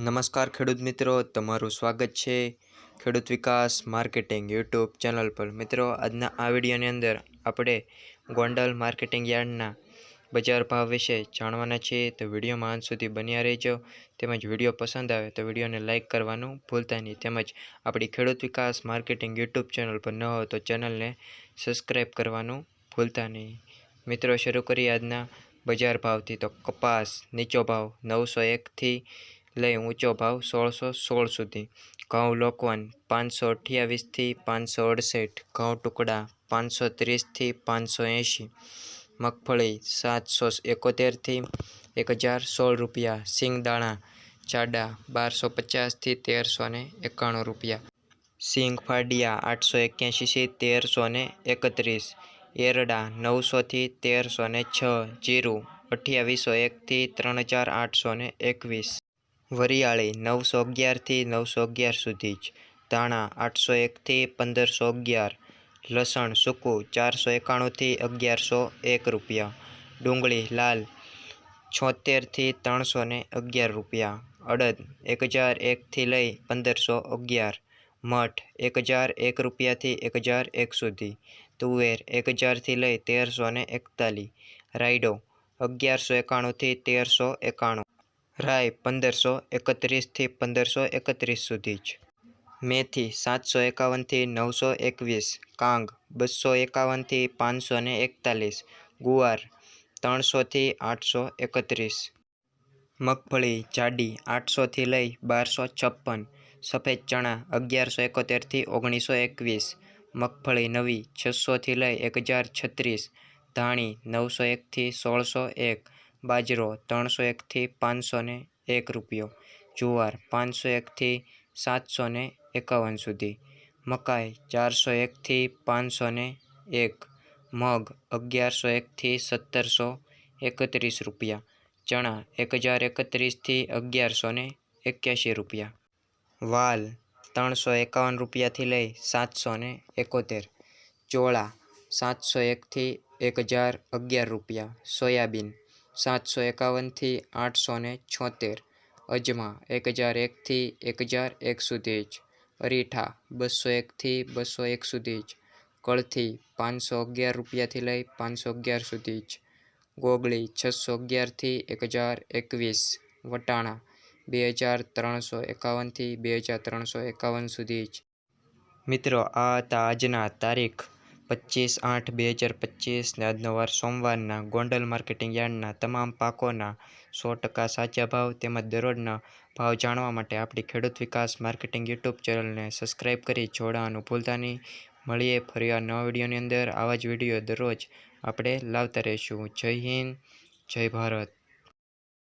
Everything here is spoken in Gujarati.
નમસ્કાર ખેડૂત મિત્રો, તમારું સ્વાગત છે ખેડૂત વિકાસ માર્કેટિંગ યુટ્યુબ ચેનલ પર. મિત્રો, આજના આ વિડીયોની અંદર આપણે ગોંડલ માર્કેટિંગ યાર્ડના બજાર ભાવ વિશે જાણવાના છીએ. તો વિડીયોમાં અંત સુધી બન્યા રહેજો. તેમજ વીડિયો પસંદ આવે તો વિડીયોને લાઇક કરવાનું ભૂલતા નહીં. તેમજ આપણી ખેડૂત વિકાસ માર્કેટિંગ યુટ્યુબ ચેનલ પર ન હોય તો ચેનલને સબસ્ક્રાઈબ કરવાનું ભૂલતા નહીં. મિત્રો, શરૂ કરીએ આજના બજાર ભાવથી. તો કપાસ નીચો ભાવ નવસો એકથી લઈ ઊંચો ભાવ સોળસો સોળ સુધી. ઘઉં લોકવન પાંચસો અઠ્યાવીસથી પાંચસો અડસઠ, ઘઉં ટુકડા પાંચસો ત્રીસથી પાંચસો એંશી, મગફળી સાતસો એકોતેરથી એક હજાર સોળ રૂપિયા, સિંગદાણા જાડા બારસો પચાસથી તેરસો ને એકાણું રૂપિયા, સિંગ ફાડિયા આઠસો એક્યાસીથી તેરસો ને એકત્રીસ, એરડા નવસોથી તેરસો ને છ, જીરું અઠ્યાવીસો એકથી ત્રણ હજાર આઠસો ને એકવીસ. વરિયાળી નવસો અગિયારથી નવસો અગિયાર સુધી જ. ધાણા આઠસો એકથી પંદરસો અગિયાર. લસણ સૂકું ચારસો એકાણુંથી અગિયારસો એક રૂપિયા. ડુંગળી લાલ છોતેરથી ત્રણસો ને અગિયાર રૂપિયા. અડદ એક હજાર એકથી લઈ પંદરસો અગિયાર. મઠ એક હજાર એક રૂપિયાથી એક હજાર એક સુધી. તુવેર એક હજારથી લઈ તેરસો ને એકતાલીસ રાયડો અગિયારસો એકાણુંથી તેરસો એકાણું. રાય પંદરસો એકત્રીસથી પંદરસો એકત્રીસ સુધી જ. મેથી સાતસો એકાવનથી નવસો એકવીસ, કાંગ બસો એકાવનથી પાંચસો ને એકતાલીસ, ગુવાર ત્રણસોથી આઠસો એકત્રીસ, મગફળી જાડી આઠસોથી લઈ બારસો છપ્પન, સફેદ ચણા અગિયારસો એકોતેરથી ઓગણીસો એકવીસ, મગફળી નવી છસોથી લઈ એક હજાર છત્રીસ, ધાણી નવસો એકથી સોળસો એક બાજરો ત્રણસો એકથી પાંચસો ને એક રૂપિયો, જુવાર પાંચસો એકથી સાતસો ને એકાવન સુધી, મકાઈ ચારસો એકથી પાંચસો ને એક, મગ અગિયારસો એકથી સત્તરસો એકત્રીસ રૂપિયા, ચણા એક હજાર એકત્રીસથી અગિયારસો ને એક્યાસી રૂપિયા, વાલ ત્રણસો એકાવન રૂપિયાથી લઈ સાતસો ને એકોતેર, ચોળા સાતસો એકથી એક હજાર અગિયાર રૂપિયા, સોયાબીન સાતસો એકાવનથી આઠસો ને છોતેર, અજમા એક હજાર એકથી એક હજાર એક સુધી જ અરીઠા બસો એકથી બસો એક સુધી જ કળથી પાંચસો અગિયાર રૂપિયાથી લઈ પાંચસો અગિયાર સુધી જ ગોગળી છસો અગિયારથી એક હજાર એકવીસ, વટાણા બે હજાર ત્રણસો એકાવનથી બે હજાર ત્રણસો એકાવન સુધી જ. મિત્રો, આ હતા આજના તારીખ પચીસ આઠ, બે હજાર પચીસને આજનો વાર સોમવારના ગોંડલ માર્કેટિંગ યાર્ડના તમામ પાકોના સો ટકા સાચા ભાવ તેમજ દરરોજના ભાવ જાણવા માટે આપણી ખેડૂત વિકાસ માર્કેટિંગ યુટ્યુબ ચેનલને સબસ્ક્રાઈબ કરી જોડાવાનું ભૂલતા નહીં. મળીએ ફરીવાર નવા વિડીયોની અંદર. આવા જ વીડિયો દરરોજ આપણે લાવતા રહીશું. જય હિન્દ, જય ભારત.